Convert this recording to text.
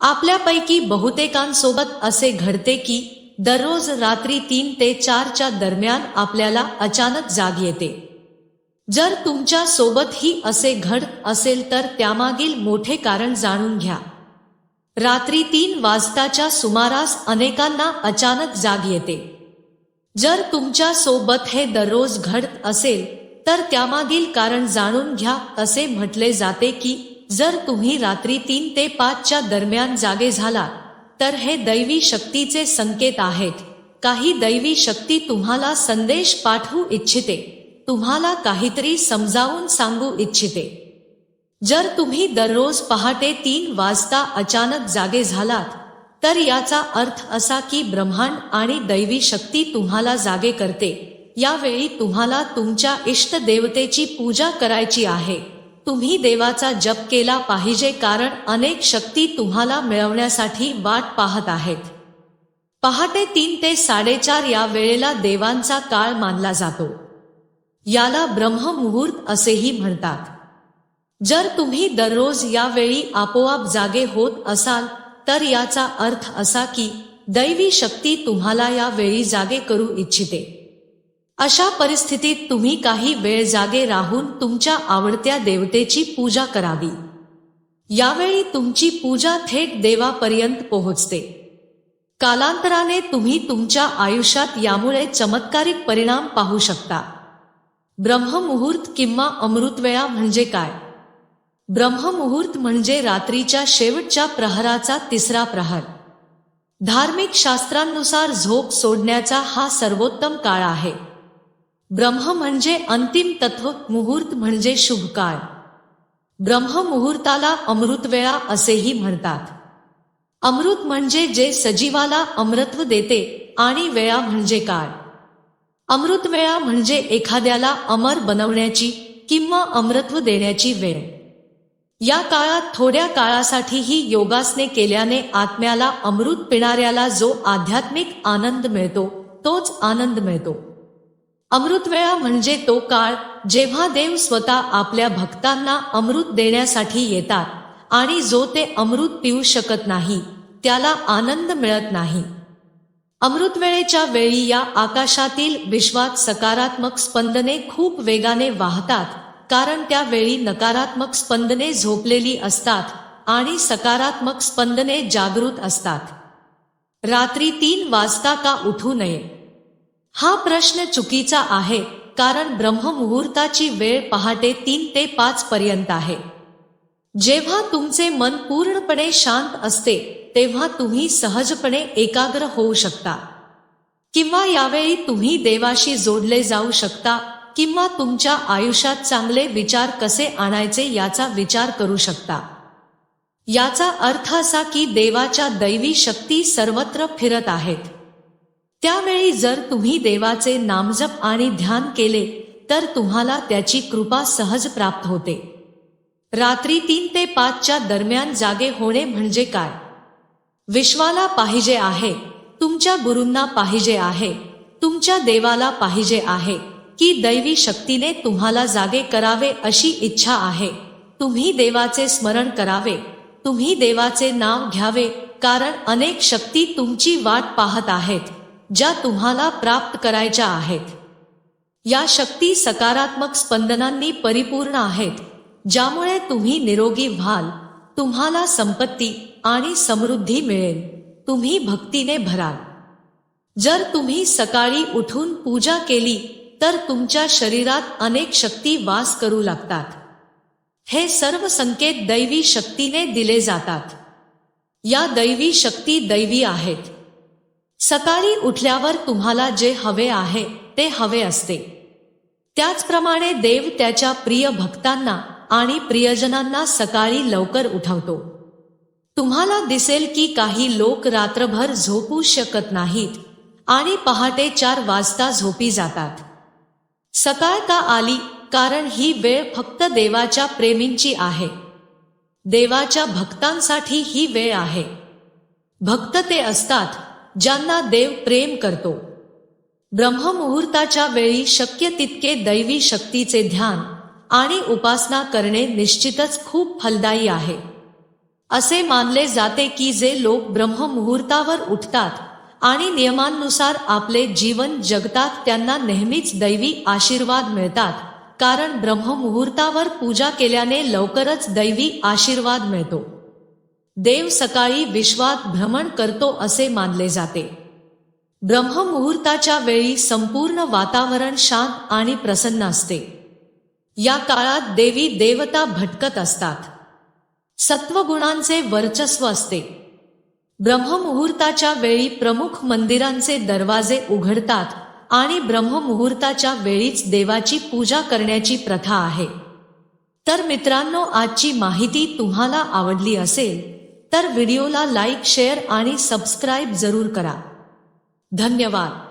आपल्यापैकी बहुतेकांसोबत असे घडते की दररोज रात्री तीन ते चारच्या दरम्यान आपल्याला अचानक जाग येते. जर तुमच्यासोबत ही असे घड असेल तर त्यामागील मोठे कारण जाणून घ्या. रात्री तीन वाजताच्या सुमारास अनेकांना अचानक जाग येते. जर तुमच्यासोबत हे दररोज घडत असेल तर त्यामागील कारण जाणून घ्या असे म्हटले जाते की जर तुम्ही रात्री तीन ते पाचच्या दरम्यान जागे झाला तर हे दैवी शक्तीचे संकेत आहेत. काही दैवी शक्ती तुम्हाला संदेश पाठवू इच्छिते. तुम्हाला काहीतरी समजावून सांगू इच्छिते. जर तुम्ही दररोज पहाटे तीन वाजता अचानक जागे झालात तर याचा अर्थ असा की ब्रह्मांड आणि दैवी शक्ती तुम्हाला जागे करते. यावेळी तुम्हाला तुमच्या इष्ट देवतेची पूजा करायची आहे. तुम्ही देवाचा जप केला पाहिजे कारण अनेक शक्ती तुम्हाला मिळवण्यासाठी वाट पाहत आहेत. पहाटे तीन ते साडेचार या वेळेला देवांचा काळ मानला जातो. याला ब्रह्ममुहूर्त असेही म्हणतात. जर तुम्ही दररोज यावेळी आपोआप जागे होत असाल तर याचा अर्थ असा की दैवी शक्ती तुम्हाला या वेळी जागे करू इच्छिते. अशा परिस्थितीत तुम्ही काही वेळ जागे राहून तुमच्या आवडत्या देवतेची पूजा करावी. यावेळी तुमची पूजा थेट देवापर्यंत पोहोचते. कालांतराने तुम्ही तुमच्या आयुष्यात यामुळे चमत्कारिक परिणाम पाहू शकता. ब्रह्ममुहूर्त किंवा अमृतवेळा म्हणजे काय? ब्रह्ममुहूर्त म्हणजे रात्रीच्या शेवटच्या प्रहराचा तिसरा प्रहर. धार्मिक शास्त्रांनुसार झोप सोडण्याचा हा सर्वोत्तम काळ आहे. ब्रह्म म्हणजे अंतिम तत्व मुहूर्त म्हणजे शुभ काळ ब्रह्ममुहूर्ताला अमृतवेळा असेही म्हणतात. अमृत म्हणजे जे सजीवाला अमृत्व देते आणि वेळा म्हणजे काळ. अमृतवेळा म्हणजे एखाद्याला अमर बनवण्याची किंवा अमृत्व देण्याची वेळ. या काळात थोड्या काळासाठीही योगासने केल्याने आत्म्याला अमृत पिणाऱ्याला जो आध्यात्मिक आनंद मिळतो तोच आनंद मिळतो. अमृतवेळा म्हणजे तो काळ जेव्हा देव स्वतः आपल्या भक्तांना अमृत देण्यासाठी येतात आणि जो ते अमृत पिऊ शकत नाही त्याला आनंद मिळत नाही. अमृतवेळेच्या वेळी या आकाशातील विश्वात सकारात्मक स्पंदने खूप वेगाने वाहतात कारण त्यावेळी नकारात्मक स्पंदने झोपलेली असतात आणि सकारात्मक स्पंदने जागृत असतात. रात्री तीन वाजता का उठू नये? हा प्रश्न चुकीचा आहे कारण ब्रह्ममुहूर्ताची वेळ पहाटे तीन ते पाच पर्यंत आहे. जेव्हा तुमचे मन पूर्णपणे शांत असते तेव्हा तुम्ही सहजपणे एकाग्र होऊ शकता. किंवा यावेळी तुम्ही देवाशी जोडले जाऊ शकता किंवा तुमच्या आयुष्यात चांगले विचार कसे आणायचे याचा विचार करू शकता. याचा अर्थ असा की देवाच्या दैवी शक्ती सर्वत्र फिरत आहेत. त्यावेळी जर तुम्ही देवाचे नामजप आणि ध्यान केले तर तुम्हाला त्याची कृपा सहज प्राप्त होते. रात्री तीन ते पाचच्या दरम्यान जागे होणे म्हणजे काय? विश्वाला पाहिजे आहे तुमच्या गुरूंना पाहिजे आहे तुमच्या देवाला पाहिजे आहे की दैवी शक्तीने तुम्हाला जागे करावे अशी इच्छा आहे. तुम्ही देवाचे स्मरण करावे तुम्ही देवाचे नाव घ्यावे कारण अनेक शक्ती तुमची वाट पाहत आहेत. ज्या तुम्हाला प्राप्त करायच्या आहेत. या शक्ती सकारात्मक स्पंदनांनी परिपूर्ण आहेत. ज्यामुळे तुम्ही निरोगी व्हाल तुम्हाला संपत्ती आणि समृद्धी मिळेल. तुम्ही भक्तीने भराल. जर तुम्ही सकाळी उठून पूजा केली तर तुमच्या शरीरात अनेक शक्ती वास करू लागतात. हे सर्व संकेत दैवी शक्तीने दिले जातात. या दैवी शक्ती दैवी आहेत. सकाळी उठल्यावर तुम्हाला जे हवे आहे ते हवे असते. त्याचप्रमाणे देव त्याच्या प्रिय भक्तांना आणि प्रियजनांना सकाळी लवकर उठवतो. तुम्हाला दिसेल की काही लोक रात्रभर झोपू शकत नाहीत आणि पहाटे चार वाजता झोपी जातात. सकाळ का आली कारण ही वेळ फक्त देवाच्या प्रेमींची आहे. देवाच्या भक्तांसाठी ही वेळ आहे. भक्त ते असतात ज्यांना देव प्रेम करतो. ब्रह्ममुहूर्ताच्या वेळी शक्य तितके दैवी शक्तीचे ध्यान आणि उपासना करणे निश्चितच खूप फलदायी आहे. असे मानले जाते की जे लोक ब्रह्ममुहूर्तावर उठतात आणि नियमांनुसार आपले जीवन जगतात त्यांना नेहमीच दैवी आशीर्वाद मिळतात कारण ब्रह्ममुहूर्तावर पूजा केल्याने लवकरच दैवी आशीर्वाद मिळतो. देव सकाळी विश्वात भ्रमण करतो असे मानले जाते. ब्रह्ममुहूर्ताच्या वेळी संपूर्ण वातावरण शांत आणि प्रसन्न असते. या काळात देवी देवता भटकत असतात. सत्वगुणांचे वर्चस्व असते. ब्रह्ममुहूर्ताच्या वेळी प्रमुख मंदिरांचे दरवाजे उघडतात आणि ब्रह्ममुहूर्ताच्या वेळीच देवाची पूजा करण्याची प्रथा आहे. तर मित्रांनो आजची माहिती तुम्हाला आवडली असेल तर व्हिडिओला लाईक शेअर आणि सबस्क्राईब जरूर करा. धन्यवाद.